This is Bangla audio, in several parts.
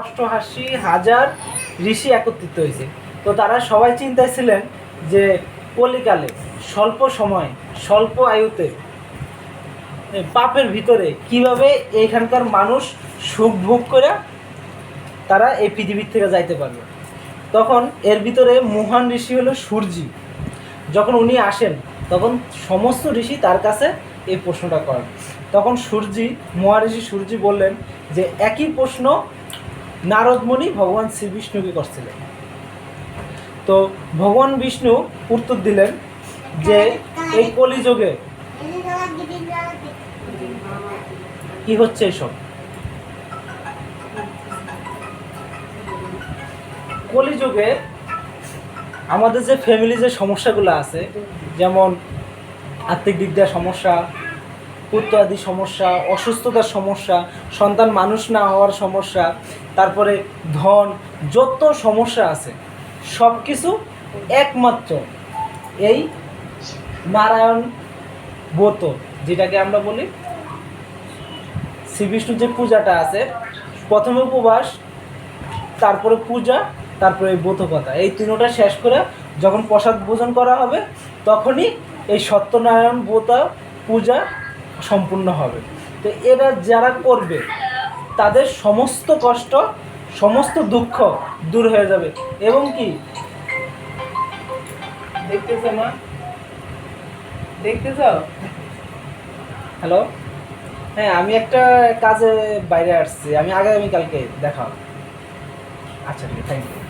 অষ্টআশি হাজার ঋষি একত্রিত হয়েছে। তো তারা সবাই চিন্তায় ছিলেন যে কলিকালে স্বল্প সময়, স্বল্প আয়ুতে পাপের ভিতরে কীভাবে এইখানকার মানুষ সুখ ভোগ করে তারা এই পৃথিবীর থেকে যাইতে পারবে তখন এর ভিতরে মহান ঋষি হলো সূর্যি। যখন উনি আসেন, তখন সমস্ত ঋষি তার কাছে এই প্রশ্নটা করেন। তখন সূর্যি, মহাঋষি সূর্যি বললেন যে, একই প্রশ্ন নারদমণি ভগবান শ্রীবিষ্ণুকে করছিলেন। তো ভগবান বিষ্ণু উত্তর দিলেন যে এই কলিযুগে কি হচ্ছে এসব? কলিযুগে আমাদের যে ফ্যামিলি যে সমস্যাগুলো আছে, যেমন আর্থিক দিক দিয়ে সমস্যা পুত্র আদি সমস্যা, অসুস্থতার সমস্যা, সন্তান মানুষ না হওয়ার সমস্যা তারপরে ধন, যত সমস্যা আছে সব কিছু একমাত্র এই নারায়ণ ব্রত, যেটাকে আমরা বলি শ্রী বিষ্ণুর যে পূজাটা আছে, প্রথমে উপবাস, তারপরে পূজা, তারপরে কথা। এই তিনোটা শেষ করে যখন প্রসাদ ভোজন করা হবে, তখনই এই সত্যনারায়ণ ব্রত পূজা সম্পূর্ণ হবে। তো এরা যারা করবে তাদের সমস্ত কষ্ট, সমস্ত দুঃখ দূর হয়ে যাবে। এবং কি? দেখতেছো মা দেখতেছ? হ্যালো হ্যাঁ আমি একটা কাজে বাইরে আসছি। আমি আগামীকালকে দেখা আচ্ছা ঠিক থ্যাংক ইউ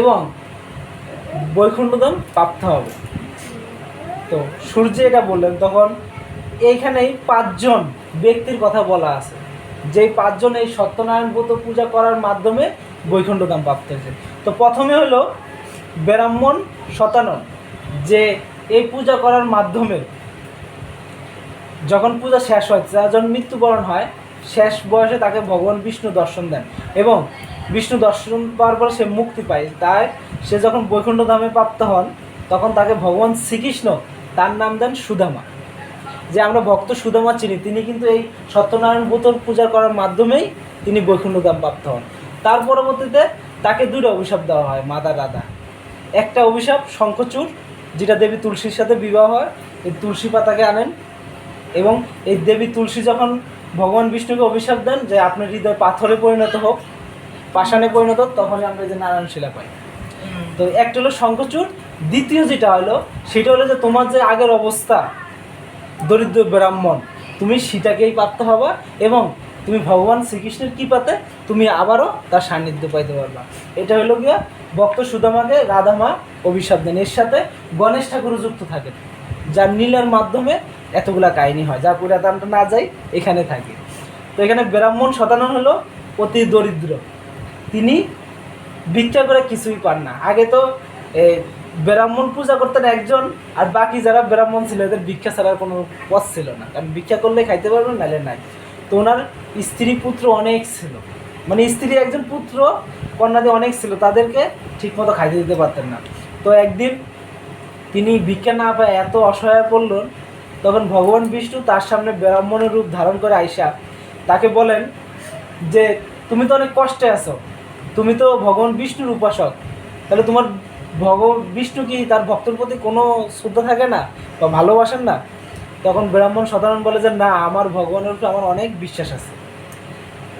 এবং বৈকুণ্ঠধাম প্রাপ্ত হবে। তো সূর্য এটা বললেন, তখন এইখানেই পাঁচজন ব্যক্তির কথা বলা আছে। যেই পাঁচজন এই সত্যনারায়ণ ব্রত পূজা করার মাধ্যমে বৈকুণ্ঠধাম প্রাপ্ত হয়েছে। তো প্রথমে হলো ব্রাহ্মণ শতানন যে এই পূজা করার মাধ্যমে যখন পূজা শেষ হয় যখন মৃত্যুবরণ হয়, শেষ বয়সে তাকে ভগবান বিষ্ণু দর্শন দেন এবং বিষ্ণু দর্শন পাওয়ার পর সে মুক্তি পায়। তাই সে যখন বৈকুণ্ঠ ধামে প্রাপ্ত হন, তখন তাকে ভগবান শ্রীকৃষ্ণ তার নাম দেন সুদামা। যে আমরা ভক্ত সুদামা চিনি তিনি কিন্তু এই সত্যনারায়ণ ব্রতর পূজা করার মাধ্যমেই তিনি বৈকুণ্ঠ ধাম প্রাপ্ত হন। তার পরবর্তীতে তাকে দুটো অভিশাপ দেওয়া হয় মাতা রাধা। একটা অভিশাপ শঙ্খচূড় যেটা দেবী তুলসীর সাথে বিবাহ হয় এই তুলসী পাতাকে আনেন এবং এই দেবী তুলসী যখন ভগবান বিষ্ণুকে অভিশাপ দেন যে আপনার হৃদয় পাথরে পরিণত হোক পাষাণে পরিণত হোক তখনই আমরা এই যে নারায়ণ শিলা পাই তো একটা হলো শঙ্খচূড় দ্বিতীয় যেটা হলো সেটা হলো যে তোমার যে আগের অবস্থা দরিদ্র ব্রাহ্মণ। তুমি সীতাকেই প্রাপ্ত হবা এবং তুমি ভগবান শ্রীকৃষ্ণের কৃপাতে তুমি আবারও তার সান্নিধ্য পাইতে পারবা। এটা হলো গিয়া ভক্ত সুদামাকে রাধামা অভিশাপ দেন। এর সাথে গণেশ ঠাকুরও যুক্ত থাকে। যার নীলের মাধ্যমে এতগুলা কাহিনী হয়। যা পুরাতনটা না যাই এখানে থাকে। তো এখানে ব্রাহ্মণ শতানন হলো অতি দরিদ্র। তিনি ভিক্ষা করে কিছুই পান না। আগে তো ব্রাহ্মণ পূজা করতেন একজন, আর বাকি যারা ব্রাহ্মণ ছিল, এদের ভিক্ষা ছাড়ার কোনো পথ ছিল না। কারণ ভিক্ষা করলে খাইতে পারবেন নাহলে নাই। তো ওনার স্ত্রী পুত্র অনেক ছিল। মানে স্ত্রী একজন পুত্র, কন্যাদি অনেক ছিল, তাদেরকে ঠিকমতো খাইতে দিতে পারতেন না। তো একদিন তিনি ভিক্ষা না পায় এত অসহায় পড়লেন, তখন ভগবান বিষ্ণু তার সামনে ব্রাহ্মণের রূপ ধারণ করে আইসা তাকে বলেন যে, তুমি তো অনেক কষ্টে আছো। তুমি তো ভগবান বিষ্ণুর উপাসক। তাহলে তোমার ভগ বিষ্ণু কি তার ভক্তের প্রতি কোনো শ্রদ্ধা থাকে না বা ভালোবাসেন না? তখন ব্রাহ্মণ সাধারণ বলে যে, না, আমার ভগবানের উপর আমার অনেক বিশ্বাস আছে।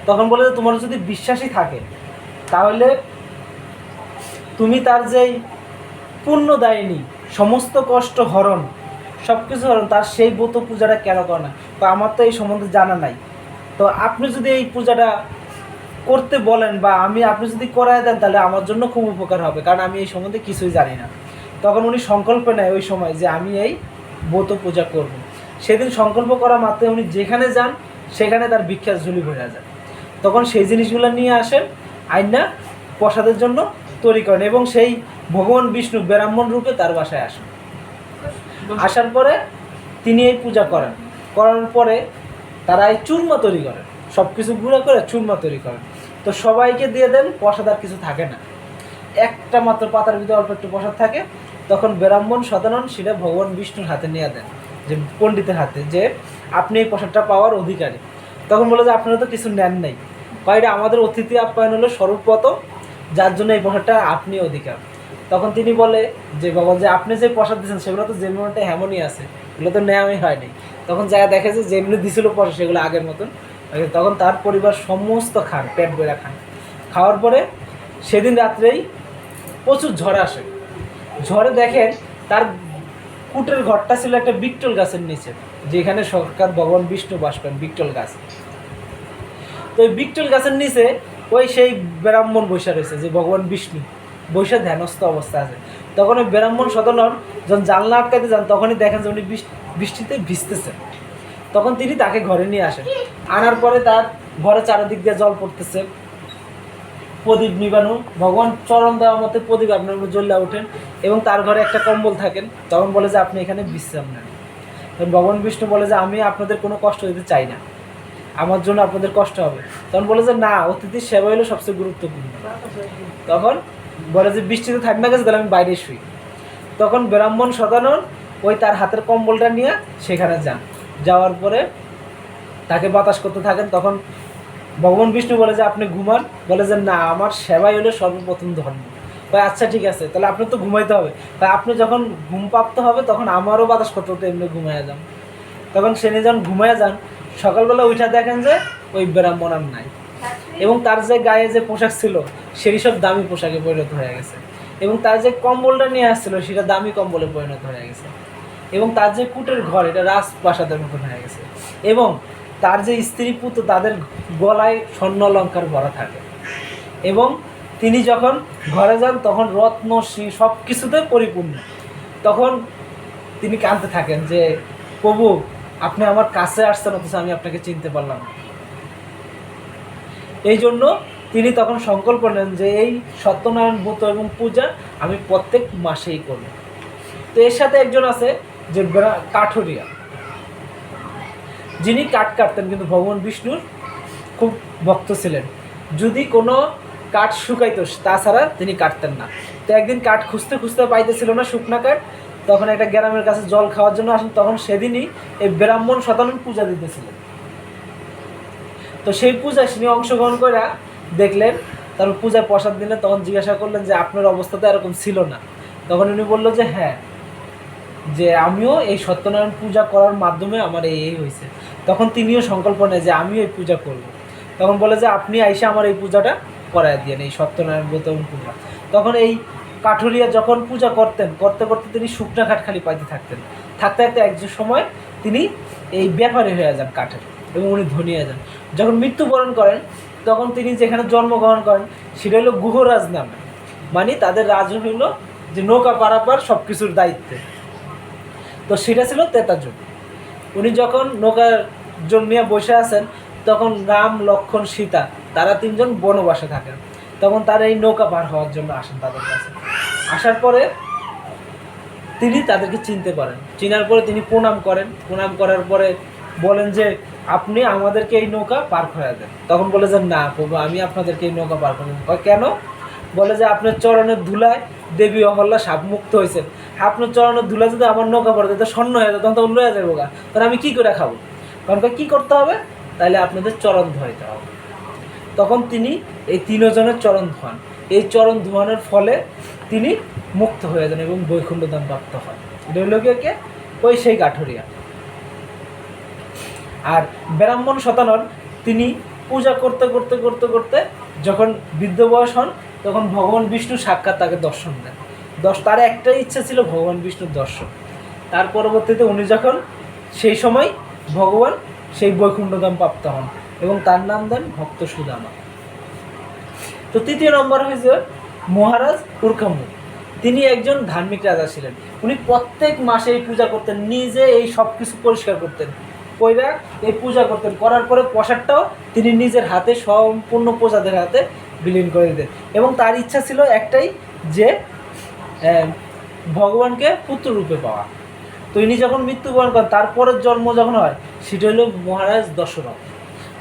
তখন বলে যে, তোমার যদি বিশ্বাসই থাকে, তাহলে তুমি তার যেই পুণ্য দেয়নি সমস্ত কষ্ট হরণ সব কিছু হরণ, তার সেই ব্রত পূজাটা কেন করে না? তো আমার তো এই সম্বন্ধে জানা নাই। তো আপনি যদি এই পূজাটা করতে বলেন বা আমি, আপনি যদি করায় দেন, তাহলে আমার জন্য খুব উপকার হবে, কারণ আমি এই সম্বন্ধে কিছুই জানি না। তখন উনি সংকল্প নেয় ওই সময় যে আমি এই ব্রত পূজা করব। সেদিন সংকল্প করা মাত্রে উনি যেখানে যান, সেখানে তার বিখ্যাত ঝুলি ভরে যায়। তখন সেই জিনিসগুলো নিয়ে আসেন, আইনা প্রসাদের জন্য তৈরি করেন এবং সেই ভগবান বিষ্ণু ব্রাহ্মণ রূপে তার বাসায় আসেন। আসার পরে তিনি এই পূজা করেন। করার পরে তারা এই চূর্মা তৈরি করেন। সব কিছু গুঁড়ো করে চূর্মা তৈরি করেন। তো সবাইকে দিয়ে দেন, প্রসাদ আর কিছু থাকে না। একটা মাত্র পাতার ভিতরে অল্প একটু প্রসাদ থাকে, তখন ব্রাহ্মণ শতানন সেটা ভগবান বিষ্ণুর হাতে নিয়ে দেন, যে পণ্ডিতের হাতে, যে আপনি এই প্রসাদটা পাওয়ার অধিকারী। তখন বলে যে, আপনারা তো কিছু নেন নাই। কয়টা আমাদের অতিথি আপ্যায়ন হলো সর্বপ্রথম যার জন্য এই প্রসাদটা আপনি অধিকার। তখন তিনি বলে যে, বাবা, যে আপনি যে প্রসাদ দিয়েছেন, সেগুলো তো যেমনটা হেমনই আছে, এগুলো তো নেওয়াই হয়নি। তখন যা দেখে যে যেমনি দিছিল প্রসাদ, সেগুলো আগের মতন। তখন তার পরিবার সমস্ত খান, পেট বইরা খান। খাওয়ার পরে সেদিন রাত্রেই প্রচুর ঝড় আসে। ঝড়ে দেখেন তার কুটের ঘরটা ছিল একটা বিকটল গাছের নিচে, যেখানে সরকার ভগবান বিষ্ণু বাস করেন বিকটল গাছ। তো ওই বিকটল গাছের নিচে ওই সেই ব্রাহ্মণ বৈশা রয়েছে, যে ভগবান বিষ্ণু। বৈশা ধ্যানস্থ অবস্থা আছে। তখন ওই ব্রাহ্মণ সদনর যখন জানলা আটকাতে যান, তখনই দেখেন যে উনি বৃষ- বৃষ্টিতে ভিজতেছেন। তখন তিনি তাকে ঘরে নিয়ে আসেন। আনার পরে তার ঘরে চারিদিক দিয়ে জল পড়তেছে। প্রদীপ নিবানো, ভগবান চরণ দেওয়া মতে প্রদীপ আপনার উপর জ্বললে ওঠেন এবং তার ঘরে একটা কম্বল থাকেন। তখন বলে যে, আপনি এখানে বিশ্রাম নেন। তখন ভগবান বিষ্ণু বলে যে, আমি আপনাদের কোনো কষ্ট দিতে চাই না। আমার জন্য আপনাদের কষ্ট হবে। তখন বলে যে, না, অতিথির সেবা হলো সবচেয়ে গুরুত্বপূর্ণ। তখন বলে যে, বৃষ্টিতে থাকবে না গেছে, তাহলে আমি বাইরে শুই। তখন ব্রাহ্মণ সদানন ওই তার হাতের কম্বলটা নিয়ে সেখানে যান। যাওয়ার পরে তাকে বাতাস করতে থাকেন, তখন ভগবান বিষ্ণু বলে যে, আপনি ঘুমান। বলে যে, না, আমার সেবাই হলো সর্বপ্রথম ধর্ম। ভাই আচ্ছা ঠিক আছে, তাহলে আপনি তো ঘুমাইতে হবে। ভাই, আপনি যখন ঘুম প্রাপ্ত হবে, তখন আমারও বাতাস করতে হতো এমনি ঘুমাইয়া যান। তখন সে যখন ঘুমাইয়া যান, সকালবেলা উঠা দেখেন যে, ওই ব্রাহ্মণ আর নাই। এবং তার যে গায়ে যে পোশাক ছিল সেই সব দামি পোশাকে পরিণত হয়ে গেছে। এবং তার যে কম্বলটা নিয়ে আসছিল, সেটা দামি কম্বলে পরিণত হয়ে গেছে। এবং তার যে কুটের ঘর, এটা রাজপ্রাসাদের মতন হয়ে গেছে। এবং তার যে স্ত্রী পুত্র, তাদের গলায় স্বর্ণ অলঙ্কার ভরা থাকে। এবং তিনি যখন ঘরে যান, তখন রত্ন শ্রী সব কিছুতে পরিপূর্ণ। তখন তিনি কাঁদতে থাকেন যে, প্রভু, আপনি আমার কাছে আসছেন, অথচ আমি আপনাকে চিনতে পারলাম। এই জন্য তিনি তখন সংকল্প নেন যে, এই সত্যনারায়ণ ব্রত এবং পূজা আমি প্রত্যেক মাসেই করব। তো এর সাথে একজন আছে যে কাঠুরিয়া। যিনি কাঠ কাটতেন, কিন্তু ভগবান বিষ্ণুর খুব ভক্ত ছিলেন। যদি কোনো কাঠ শুকাইতো, তাছাড়া তিনি কাটতেন না। তো একদিন কাঠ খুঁজতে খুঁজতে পাইতেছিল না শুকনা কাঠ, তখন একটা গ্রামের কাছে জল খাওয়ার জন্য আসেন, তখন সেদিনই এই ব্রাহ্মণ শতানন পূজা দিতেছিলেন। তো সেই পূজায় তিনি অংশগ্রহণ করে দেখলেন তারপর পূজায় প্রসাদ দিলেন তখন জিজ্ঞাসা করলেন যে, আপনার অবস্থা তো এরকম ছিল না। তখন উনি বলল যে হ্যাঁ। যে আমিও এই সত্যনারায়ণ পূজা করার মাধ্যমে আমার এই এই হয়েছে। তখন তিনিও সংকল্প নেয় যে আমিও এই পূজা করব। তখন বলে যে আপনি আইসে আমার এই পূজাটা করায় দিয়েন, এই সত্যনারায়ণ ব্রত এবং পূজা। তখন এই কাঠুরিয়া যখন পূজা করতেন, করতে করতে তিনি শুকনা কাঠ খালি পাইতে থাকতেন। থাকতে থাকতে এক সময় তিনি এই ব্যাপারী হয়ে যান কাঠের এবং উনি ধনী হয়ে যান। যখন মৃত্যুবরণ করেন, তখন তিনি যেখানে জন্মগ্রহণ করেন, সেটা হলো গুহরাজ নামে। মানে তাদের রাজ হইল যে নৌকা পারাপার সব কিছুর দায়িত্বে। তো সেটা ছিল তেতাযুগ উনি যখন নৌকার জন নিয়ে বসে আছেন তখন রাম লক্ষণ সীতা তারা তিনজন বনবাসে থাকেন। তখন তারা এই নৌকা পার হওয়ার জন্য আসেন তাদের কাছে। আসার পরে তিনি তাদেরকে চিনতে পারেন। চিনার পরে তিনি প্রণাম করেন। প্রণাম করার পরে বলেন যে আপনি আমাদেরকে এই নৌকা পার করে দেন। তখন বলে যে না প্রভু আমি আপনাদেরকে এই নৌকা পার করে কয়, কেন? বলে যে আপনার চরণের ধুলায় দেবী অহল্লা সাপ মুক্ত হয়েছেন আপনার চরণের ধুলা যদি আমার নৌকা পড়ে যেত স্বর্ণ হয়ে যেত তখন তো লয়ে যাব গা। তাহলে আমি কী করে খাব? তখন কি করতে হবে? তাহলে আপনাদের চরণ ধোয়াইতে হবে। তখন তিনি এই তিনজনের চরণ ধোয়ান। এই চরণ ধোয়ানোর ফলে তিনি মুক্ত হয়ে যান এবং বৈকুণ্ঠ দান প্রাপ্ত হয় এটা হলো কে? ওই সেই কাঠুরিয়া আর ব্রাহ্মণ শতানন তিনি পূজা করতে করতে করতে করতে যখন বৃদ্ধ বয়স হন, তখন ভগবান বিষ্ণু সাক্ষাৎ তাকে দর্শন দেন। দশ তার একটাই ইচ্ছা ছিল ভগবান বিষ্ণুর দর্শন। তার পরবর্তীতে উনি যখন সেই সময় ভগবান সেই বৈকুণ্ঠধাম প্রাপ্ত হন এবং তার নাম দেন ভক্ত সুদামা। তো তৃতীয় নম্বর হয়েছে মহারাজ উর্কামু। তিনি একজন ধার্মিক রাজা ছিলেন। উনি প্রত্যেক মাসে এই পূজা করতেন, নিজে এই সব কিছু পরিষ্কার করতেন। কইরা এই পূজা করতেন। করার পরে প্রসাদটাও তিনি নিজের হাতে সম্পূর্ণ প্রজাদের হাতে বিলীন করে দিতেন। এবং তার ইচ্ছা ছিল একটাই যে ভগবানকে পুত্র রূপে পাওয়া। তো ইনি যখন মৃত্যুবরণ করেন, তারপরের জন্ম যখন হয়, সেটা হলো মহারাজ দশরথ।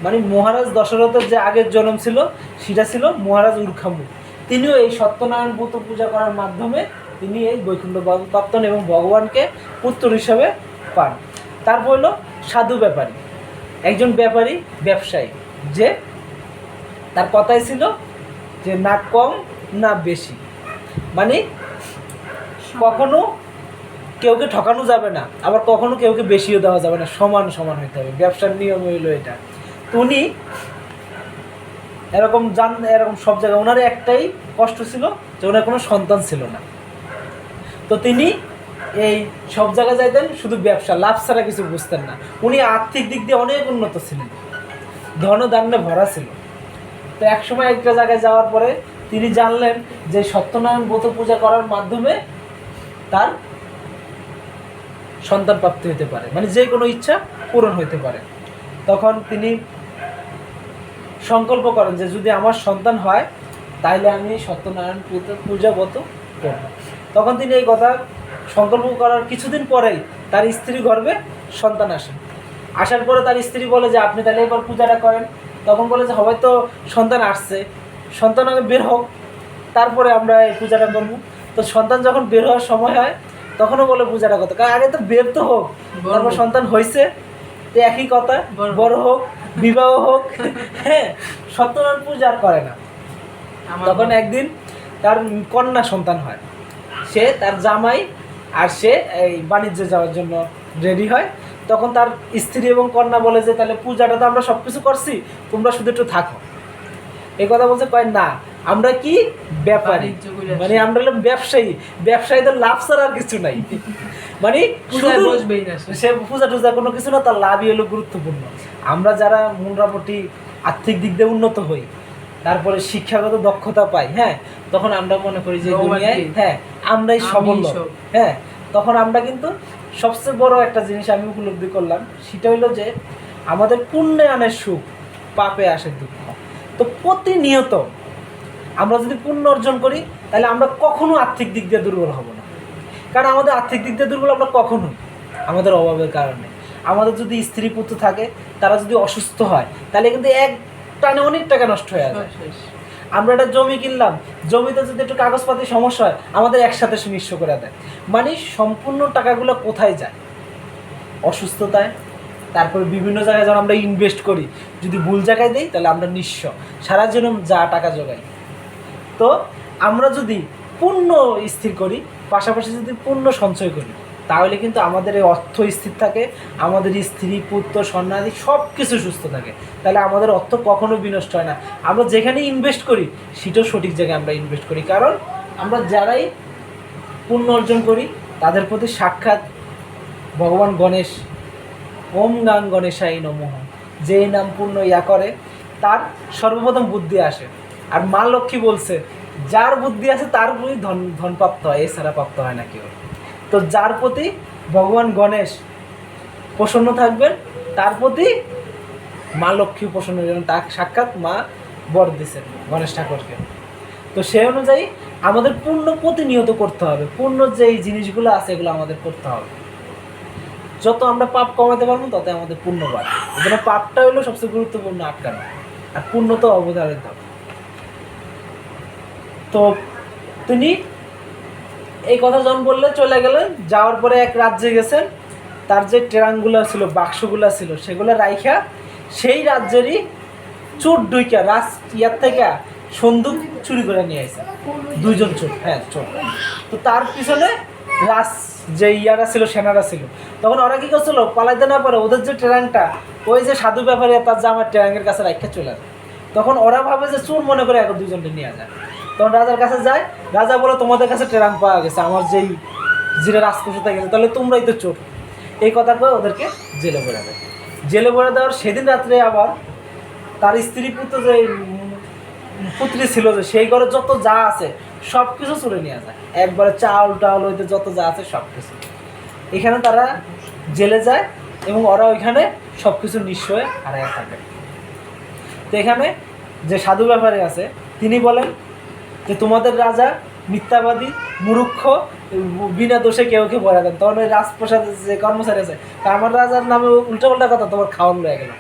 মানে মহারাজ দশরথের যে আগের জন্ম ছিল, সেটা ছিল মহারাজ উর্খামু। তিনিও এই সত্যনারায়ণ ব্রত পূজা করার মাধ্যমে তিনি এই বৈকুণ্ঠ প্রাপ্তন এবং ভগবানকে পুত্র হিসাবে পান। তারপর হলো সাধু ব্যাপারী, একজন ব্যাপারী ব্যবসায়ী, যে তার কথাই ছিল যে না কম, না বেশি। মানে কখনো কেউকে ঠকানো যাবে না, আবার কখনো কেউকে বেশিও দেওয়া যাবে না, সমান সমান হইতে হবে, ব্যবসার নিয়ম হইল এটা। উনি এরকম জান এরকম সব জায়গায় ওনার একটাই কষ্ট ছিল যে ওনার কোনো সন্তান ছিল না। তো তিনি এই সব জায়গায় যাইতেন, শুধু ব্যবসা, লাভ ছাড়া কিছু বুঝতেন না। উনি আর্থিক দিক দিয়ে অনেক উন্নত ছিলেন। ধন দান্যে ভরা ছিল। তো একসময় একটা জায়গায় যাওয়ার পরে তিনি জানলেন যে সত্যনারায়ণ ব্রত পূজা করার মাধ্যমে তার সন্তান প্রাপ্তি হতে পারে। মানে যে কোনো ইচ্ছা পূরণ হতে পারে। তখন তিনি সংকল্প করেন যে যদি আমার সন্তান হয়, তাইলে আমি সত্যনারায়ণ পূজা ব্রত করব। তখন তিনি এই কথা সংকল্প করার কিছুদিন পরেই তার স্ত্রী গর্ভে সন্তান আসে। আসার পরে তার স্ত্রী বলে যে আপনি তাহলে এবার পূজাটা করেন। তখন বলে যে হয়তো সন্তান আসছে। সন্তান আগে বের হোক তারপরে আমরা এই পূজাটা করব। তো সন্তান যখন বের হওয়ার সময় হয় তখনও বলে পূজাটা করতে। কারণ আগে তো বের তো হোক তারপর সন্তান হয়েছে তো একই কথা বড় হোক। বিবাহ হোক হ্যাঁ সত্যনারায়ণ পূজা আর করে না। তখন একদিন তার কন্যা সন্তান হয়। সে তার জামাই আর সে এই বাণিজ্যে যাওয়ার জন্য রেডি হয়। তখন তার স্ত্রী এবং কন্যা বলে যে তাহলে পূজাটা তো আমরা সব কিছু করছি তোমরা শুধু একটু থাকো। এই কথা বলছে কয় না আমরা কি ব্যাপারী। মানে আমরা হলাম ব্যবসায়ী। ব্যবসায়ীদের লাভ ছাড়া আর কিছু নাই। মানে। সে পূজা টুজা কোনো কিছু না তার লাভই হলো গুরুত্বপূর্ণ। আমরা যারা মোটামুটি আর্থিক দিক দিয়ে উন্নত হই তারপরে শিক্ষাগত দক্ষতা পাই হ্যাঁ তখন আমরা মনে করি যে দুনিয়ায় হ্যাঁ আমরাই সবল হ্যাঁ তখন আমরা কিন্তু সবচেয়ে বড় একটা জিনিস আমি উপলব্ধি করলাম সেটা হলো যে আমাদের পুণ্যে আনে সুখ পাপে আসে দুঃখ। তো প্রতিনিয়ত আমরা যদি পুণ্য অর্জন করি তাহলে আমরা কখনো আর্থিক দিক দিয়ে দুর্বল হব না। কারণ আমাদের আর্থিক দিক দিয়ে দুর্বল আমরা কখনোই আমাদের অভাবের কারণে। আমাদের যদি স্ত্রী পুত্র থাকে তারা যদি অসুস্থ হয় তাহলে কিন্তু এক টানে অনেক টাকা নষ্ট হয়ে যায়। আমরা একটা জমি কিনলাম, জমিতে যদি একটু কাগজপাতি সমস্যা হয়, আমাদের একসাথে নিঃস্ব করে দেয়। মানে সম্পূর্ণ টাকাগুলো কোথায় যায়? অসুস্থতায়, তারপরে বিভিন্ন জায়গায় যখন আমরা ইনভেস্ট করি। যদি ভুল জায়গায় দিই, তাহলে আমরা নিঃস্ব। সারা জীবন যা টাকা জোগাই। তো আমরা যদি পূর্ণ স্থির করি, পাশাপাশি যদি পূর্ণ সঞ্চয় করি তাহলে কিন্তু আমাদের এই অর্থ স্থির থাকে, আমাদের স্ত্রী, পুত্র সন্ন্যাদি সব কিছু সুস্থ থাকে। তাহলে আমাদের অর্থ কখনো বিনষ্ট হয় না। আমরা যেখানে ইনভেস্ট করি, সেটাও সঠিক জায়গায় আমরা ইনভেস্ট করি। কারণ আমরা যারাই পুণ্য অর্জন করি, তাদের প্রতি সাক্ষাৎ ভগবান গণেশ। ওম গান গণেশাই নমঃ। যে নাম পূর্ণ ইয়া করে, তার সর্বপ্রথম বুদ্ধি আসে। আর মা লক্ষ্মী বলছে, যার বুদ্ধি আছে, তার ধন ধন প্রাপ্ত হয়, এছাড়া প্রাপ্ত হয় না কেউ। তো যার প্রতি ভগবান গণেশ প্রসন্ন থাকবেন, তার প্রতি মা লক্ষ্মী প্রসন্ন হবেন তার সাক্ষাৎ মা বর দিছেন গণেশ ঠাকুরকে। তো সেই অনুযায়ী আমাদের পূর্ণ প্রতিনিয়ত করতে হবে। পূর্ণ যে এই জিনিসগুলো আছে এগুলো আমাদের করতে হবে। যত আমরা পাপ কমাতে পারব তত আমাদের পূর্ণ বাড়বে এই জন্য পাপটা হলো সবচেয়ে গুরুত্বপূর্ণ আটকানো। আর পুণ্য তো অবধারিত। তো তিনি এই কথা যখন বললে চলে গেলেন যাওয়ার পরে এক রাজ্যে গেছেন তার যে ট্রাঙ্কগুলো ছিল, বাক্সগুলো ছিল, সেগুলো রাইখা সেই রাজ্যেরই চোর ডুইকা, রাজ ইয়ার থেকে সন্দুক চুরি করে নিয়ে আসে দুইজন চোর হ্যাঁ চোর। তো তার পিছনে রাজ যে ইয়ারা ছিল, সেনারা ছিল। তখন ওরা কী করছিল, পালাইতে না পারে ওদের যে ট্রেনটা ওই যে সাধু ব্যাপারে তার জামার ট্রেনের কাছে রাখা চলে তখন ওরা ভাবে যে চোর মনে করে এখন দুজনকে নিয়ে যায়। তখন রাজার কাছে যায়, রাজা বলে, তোমাদের কাছে ট্রেন পাওয়া গেছে, আমার যেই জিরে রাজপ্রসাদে গেছে, তাহলে তোমরাই তো চোর। এই কথা কয়ে ওদেরকে জেলে ভরে দেয়। জেলে ভরে দেওয়ার সেদিন রাত্রে আবার তার স্ত্রী পুত্র যে পুত্রী ছিল যে, সেই ঘরে যত যা আছে সব কিছু চুরে নিয়ে যায়। একবারে চাউল টাউল হইতে যত যা আছে সব কিছু এখানে তারা জেলে যায় এবং ওরা ওইখানে সব কিছু নিঃস্ব হয়ে হারায় থাকে। তো এখানে যে সাধু ব্যাপারে আছে, তিনি বলেন যে তোমাদের রাজা মিথ্যাবাদী মুরুক্ষ বিনা দোষে কেউ কেউ বলে দেন। তখন ওই রাজপ্রসাদের যে কর্মচারী আছে আমার রাজার নামে উল্টা পাল্টা কথা তোমার খাওয়ান লয়ে গেল।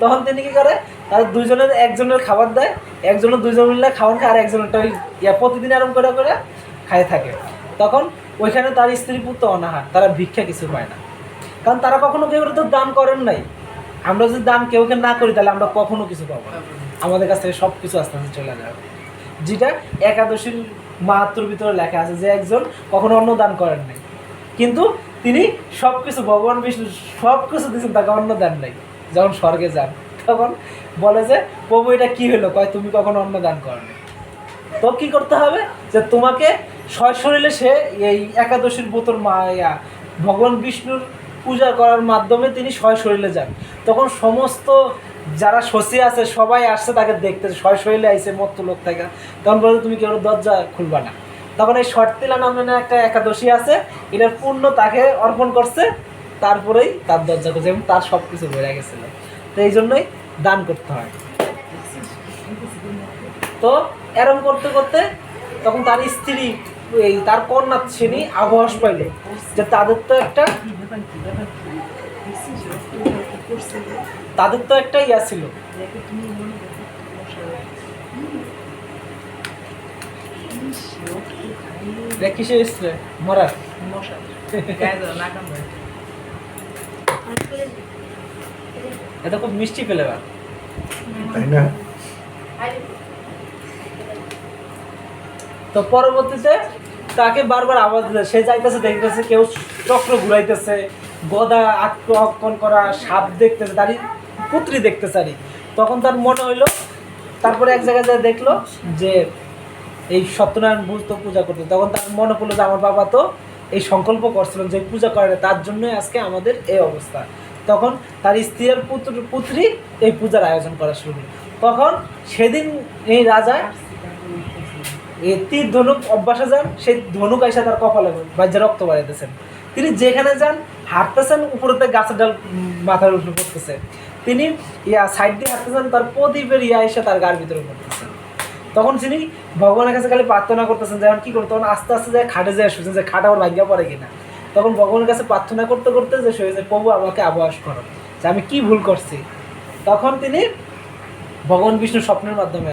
তখন তিনি কি করে? তার দুইজনের একজনের খাবার দেয়, একজনের দুইজন মিলে খাওয়ান খায়, আর একজনেরটা ইয়া প্রতিদিন আরাম করে করে খায় থাকে। তখন ওইখানে তার স্ত্রী পুত্র অনাহার, তারা ভিক্ষা কিছু পায় না। কারণ তারা কখনো কেউ তো দান করেন নাই। আমরা যদি দান কেউকে না করি, তাহলে আমরা কখনো কিছু পাবো না। আমাদের কাছ থেকে সব কিছু আস্তে আস্তে চলে যাবে যেটা একাদশীর মাহাত্মর ভিতরে লেখা আছে যে একজন কখনো অন্ন দান করেন নাই। কিন্তু তিনি সব কিছু ভগবান, বিষ্ণু সব কিছু দিয়েছেন, তাকে অন্ন দেন নাই। যখন স্বর্গে যান, তখন বলে যে, প্রভু, এটা কী হলো? কয়, তুমি কখনো অন্ন দান করনি? তো কি করতে হবে? যে তোমাকে সশরীরে সে এই একাদশীর বোতর মায়া, ভগবান, বিষ্ণুর পূজা করার মাধ্যমে তিনি সশরীরে যান। তখন সমস্ত যারা শশী আছে, সবাই আসছে তাকে দেখতে। সশরীরে আইসে মত্ত লোক থাকে। তখন বলে, তুমি কেউ দরজা খুলবা না? তখন এই শর্তিলা নামে না একটা একাদশী আছে এটার পূর্ণ তাকে অর্পণ করছে। তারপরেই তার দরজা করছে এবং তার সব কিছু বেড়ে গেছিল। তো এই জন্যই দান করতে হয়। তো এরম করতে করতে তখন তার স্ত্রী, এই তার কন্যা শ্রেণি আবহাস পাইল। যে তাদের তো একটা তাদের তো একটা ইয়া ছিল। এটা কিসে এসছে মরার এটা খুব মিষ্টি তাই না? তো পরবর্তীতে তাকে বারবার আওয়াজ সে যাইতেছে দেখতেছে কেউ চক্র ঘুরাইতেছে। গদা আক্রমণ করা সাপ দেখতেছে তারই পুত্রী দেখতেছে আরই। তখন তার মনে হইল তারপরে এক জায়গায় যায় দেখল যে এই সত্যনারায়ণ বুঝতো পূজা করতে। তখন তার মনে পড়ল যে আমার বাবা তো এই সংকল্প করছিলেন যে পূজা করে না, তার জন্যই আজকে আমাদের এই অবস্থা। তখন তার স্ত্রীর পুত্র পুত্রী এই পূজার আয়োজন করা শুরু। তখন সেদিন এই রাজা তীর ধনুক অভ্যাসে যান সেই ধনুক এসে তার কপালে বাজ্যে রক্ত বাড়াইতেছেন। তিনি যেখানে যান হাঁটতেছেন উপরেতে গাছের ডাল মাথার উপরে পড়তেছে। তিনি ইয়া, সাইড দিয়ে হাঁটতেছেন, তার প্রদীপের ইয়া এসে তার গার ভিতরে পড়তেছে। তখন তিনি ভগবানের কাছে খালি প্রার্থনা করতেছেন যেমন কি করতো তখন আস্তে আস্তে যায় খাটে যায় শুনছেন যে খাট আবার ভাগ্যা পড়ে কিনা। তখন ভগবানের কাছে প্রার্থনা করতে করতে যে শুয়ে যে, প্রভু, আমাকে আবাস করো। যে আমি কি ভুল করছি? তখন তিনি ভগবান বিষ্ণু স্বপ্নের মাধ্যমে